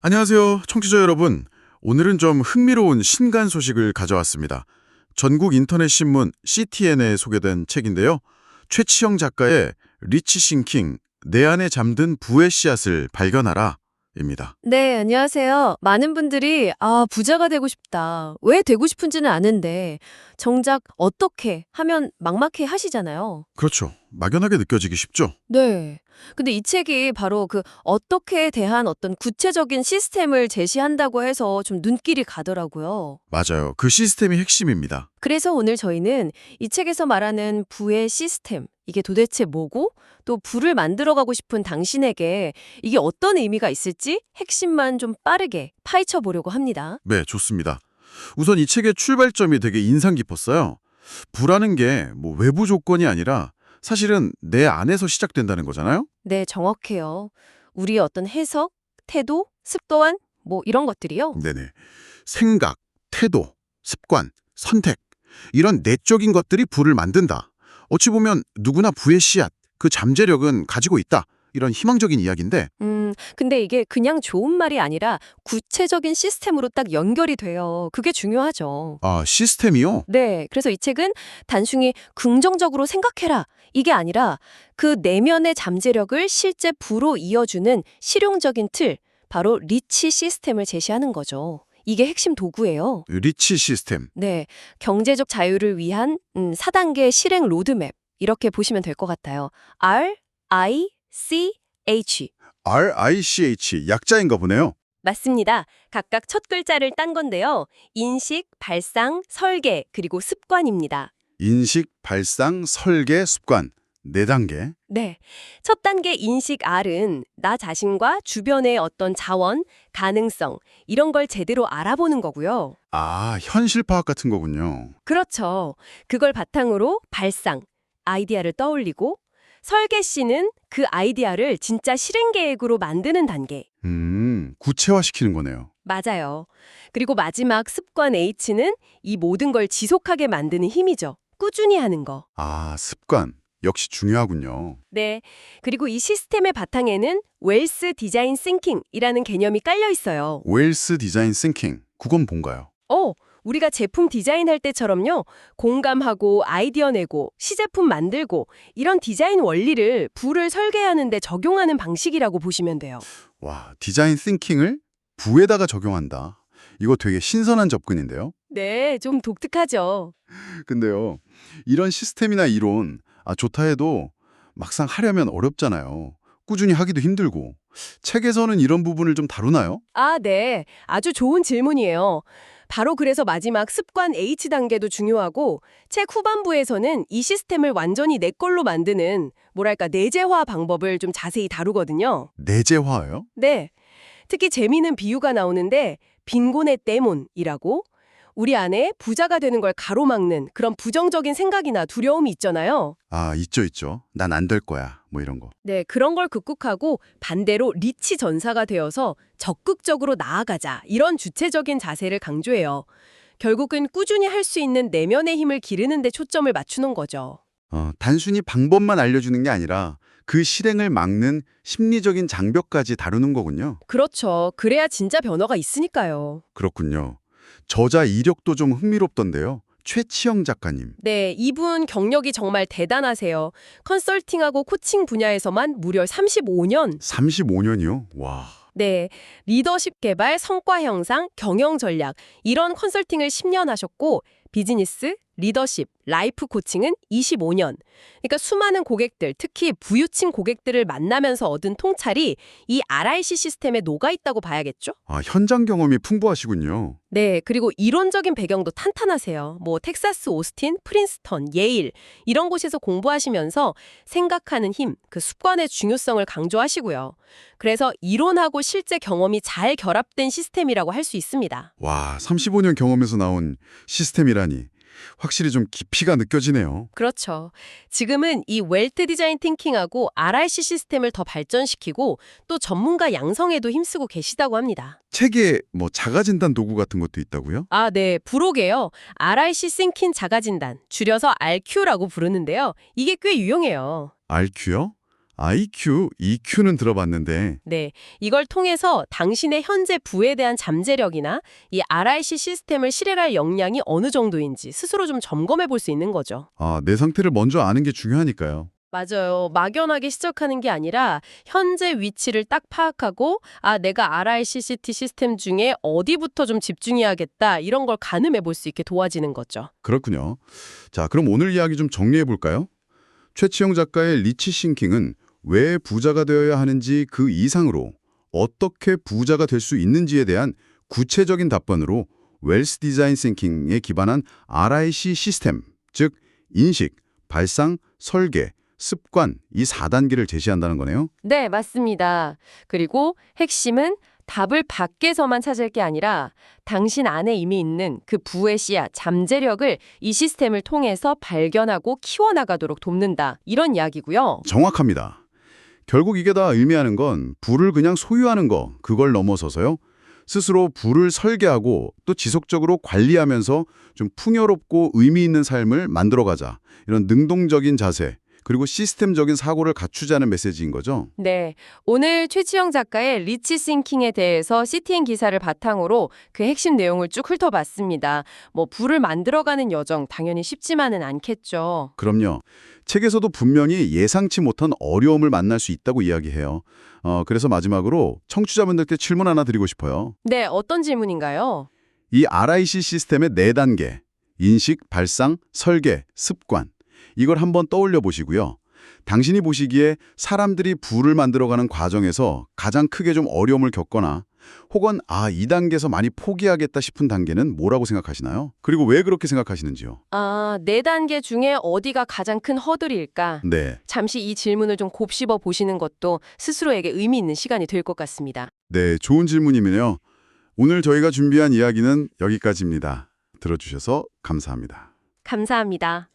안녕하세요, 청취자 여러분. 오늘은 좀 흥미로운 신간 소식을 가져왔습니다. 전국 인터넷 신문 CTN에 소개된 책인데요. 최치영 작가의 리치 싱킹, 내 안에 잠든 부의 씨앗을 발견하라 입니다. 네, 안녕하세요. 많은 분들이 아, 부자가 되고 싶다. 왜 되고 싶은지는 아는데 정작 어떻게 하면 막막해 하시잖아요. 그렇죠. 막연하게 느껴지기 쉽죠. 네. 근데 이 책이 바로 그 어떻게에 대한 어떤 구체적인 시스템을 제시한다고 해서 좀 눈길이 가더라고요. 맞아요. 그 시스템이 핵심입니다. 그래서 오늘 저희는 이 책에서 말하는 부의 시스템, 이게 도대체 뭐고 또 부를 만들어가고 싶은 당신에게 이게 어떤 의미가 있을지 핵심만 좀 빠르게 파헤쳐 보려고 합니다. 네, 좋습니다. 우선 이 책의 출발점이 되게 인상 깊었어요. 부라는 게 뭐 외부 조건이 아니라 사실은 내 안에서 시작된다는 거잖아요. 네, 정확해요. 우리의 어떤 해석, 태도, 습도한 뭐 이런 것들이요. 네네. 생각, 태도, 습관, 선택 이런 내적인 것들이 부를 만든다. 어찌 보면 누구나 부의 씨앗, 그 잠재력은 가지고 있다. 이런 희망적인 이야기인데 음, 근데 이게 그냥 좋은 말이 아니라 구체적인 시스템으로 딱 연결이 돼요. 그게 중요하죠. 아 시스템이요? 네, 그래서 이 책은 단순히 긍정적으로 생각해라. 이게 아니라 그 내면의 잠재력을 실제 부로 이어주는 실용적인 틀, 바로 리치 시스템을 제시하는 거죠. 이게 핵심 도구예요. 리치 시스템. 네, 경제적 자유를 위한 음, 4단계 실행 로드맵 이렇게 보시면 될 것 같아요. R, I, C, H RICH 약자인가 보네요. 맞습니다. 각각 첫 글자를 딴 건데요. 인식, 발상, 설계, 그리고 습관입니다. 인식, 발상, 설계, 습관. 네 단계. 네. 첫 단계 인식 R은 나 자신과 주변의 어떤 자원, 가능성, 이런 걸 제대로 알아보는 거고요. 아 현실 파악 같은 거군요. 그렇죠. 그걸 바탕으로 발상, 아이디어를 떠올리고 설계 C는 그 아이디어를 진짜 실행 계획으로 만드는 단계. 음 구체화시키는 거네요. 맞아요. 그리고 마지막 습관 H는 이 모든 걸 지속하게 만드는 힘이죠. 꾸준히 하는 거. 아 습관 역시 중요하군요. 네. 그리고 이 시스템의 바탕에는 웰스 디자인 싱킹이라는 개념이 깔려 있어요. 웰스 디자인 싱킹. 그건 뭔가요? 어, 우리가 제품 디자인할 때처럼요. 공감하고 아이디어 내고 시제품 만들고 이런 디자인 원리를 부를 설계하는 데 적용하는 방식이라고 보시면 돼요. 와, 디자인 싱킹을 부에다가 적용한다. 이거 되게 신선한 접근인데요. 네, 좀 독특하죠. 근데요, 이런 시스템이나 이론, 아, 좋다 해도 막상 하려면 어렵잖아요. 꾸준히 하기도 힘들고. 책에서는 이런 부분을 좀 다루나요? 아, 네. 아주 좋은 질문이에요. 바로 그래서 마지막 습관 H단계도 중요하고 책 후반부에서는 이 시스템을 완전히 내 걸로 만드는 뭐랄까 내재화 방법을 좀 자세히 다루거든요. 내재화요? 네. 특히 재미있는 비유가 나오는데 빈곤의 때문이라고 우리 안에 부자가 되는 걸 가로막는 그런 부정적인 생각이나 두려움이 있잖아요. 아, 있죠, 있죠. 난 안 될 거야. 뭐 이런 거. 네, 그런 걸 극복하고 반대로 리치 전사가 되어서 적극적으로 나아가자 이런 주체적인 자세를 강조해요. 결국은 꾸준히 할 수 있는 내면의 힘을 기르는 데 초점을 맞추는 거죠. 어, 단순히 방법만 알려주는 게 아니라 그 실행을 막는 심리적인 장벽까지 다루는 거군요. 그렇죠. 그래야 진짜 변화가 있으니까요. 그렇군요. 저자 이력도 좀 흥미롭던데요. 최치영 작가님. 네, 이분 경력이 정말 대단하세요. 컨설팅하고 코칭 분야에서만 무려 35년. 35년이요? 와. 네, 리더십 개발, 성과 형상, 경영 전략 이런 컨설팅을 10년 하셨고 비즈니스, 리더십, 라이프 코칭은 25년. 그러니까 수많은 고객들, 특히 부유층 고객들을 만나면서 얻은 통찰이 이 RIC 시스템에 녹아 있다고 봐야겠죠? 아, 현장 경험이 풍부하시군요. 네, 그리고 이론적인 배경도 탄탄하세요. 뭐 텍사스 오스틴, 프린스턴, 예일 이런 곳에서 공부하시면서 생각하는 힘, 그 습관의 중요성을 강조하시고요. 그래서 이론하고 실제 경험이 잘 결합된 시스템이라고 할 수 있습니다. 와, 35년 경험에서 나온 시스템이라 니. 확실히 좀 깊이가 느껴지네요. 그렇죠. 지금은 이 웰트 디자인 팅킹하고 RIC 시스템을 더 발전시키고 또 전문가 양성에도 힘쓰고 계시다고 합니다. 책에 뭐 자가진단 도구 같은 것도 있다고요? 아, 네. 부록에요. RIC 싱킨 자가진단, 줄여서 RQ라고 부르는데요. 이게 꽤 유용해요. RQ요? IQ, EQ는 들어봤는데 네, 이걸 통해서 당신의 현재 부에 대한 잠재력이나 이 RIC 시스템을 실행할 역량이 어느 정도인지 스스로 좀 점검해 볼 수 있는 거죠. 아, 내 상태를 먼저 아는 게 중요하니까요. 맞아요. 막연하게 시작하는 게 아니라 현재 위치를 딱 파악하고 아 내가 RICCT 시스템 중에 어디부터 좀 집중해야겠다 이런 걸 가늠해 볼 수 있게 도와지는 거죠. 그렇군요. 자, 그럼 오늘 이야기 좀 정리해 볼까요? 최치영 작가의 리치 싱킹은 왜 부자가 되어야 하는지 그 이상으로 어떻게 부자가 될 수 있는지에 대한 구체적인 답변으로 웰스 디자인 싱킹에 기반한 RIC 시스템, 즉 인식, 발상, 설계, 습관 이 4단계를 제시한다는 거네요. 네, 맞습니다. 그리고 핵심은 답을 밖에서만 찾을 게 아니라 당신 안에 이미 있는 그 부의 씨앗, 잠재력을 이 시스템을 통해서 발견하고 키워나가도록 돕는다. 이런 이야기고요. 정확합니다. 결국 이게 다 의미하는 건 부를 그냥 소유하는 거, 그걸 넘어서서요. 스스로 부를 설계하고 또 지속적으로 관리하면서 좀 풍요롭고 의미 있는 삶을 만들어가자. 이런 능동적인 자세, 그리고 시스템적인 사고를 갖추자는 메시지인 거죠. 네, 오늘 최치영 작가의 리치 싱킹에 대해서 CTN 기사를 바탕으로 그 핵심 내용을 쭉 훑어봤습니다. 뭐 부를 만들어가는 여정 당연히 쉽지만은 않겠죠. 그럼요. 책에서도 분명히 예상치 못한 어려움을 만날 수 있다고 이야기해요. 어, 그래서 마지막으로 청취자분들께 질문 하나 드리고 싶어요. 네, 어떤 질문인가요? 이 RIC 시스템의 네단계 인식, 발상, 설계, 습관 이걸 한번 떠올려 보시고요. 당신이 보시기에 사람들이 부를 만들어가는 과정에서 가장 크게 좀 어려움을 겪거나 혹은 아, 이 단계에서 많이 포기하겠다 싶은 단계는 뭐라고 생각하시나요? 그리고 왜 그렇게 생각하시는지요? 아, 네 단계 중에 어디가 가장 큰 허들일까? 네. 잠시 이 질문을 좀 곱씹어 보시는 것도 스스로에게 의미 있는 시간이 될 것 같습니다. 네, 좋은 질문이면요. 오늘 저희가 준비한 이야기는 여기까지입니다. 들어주셔서 감사합니다. 감사합니다.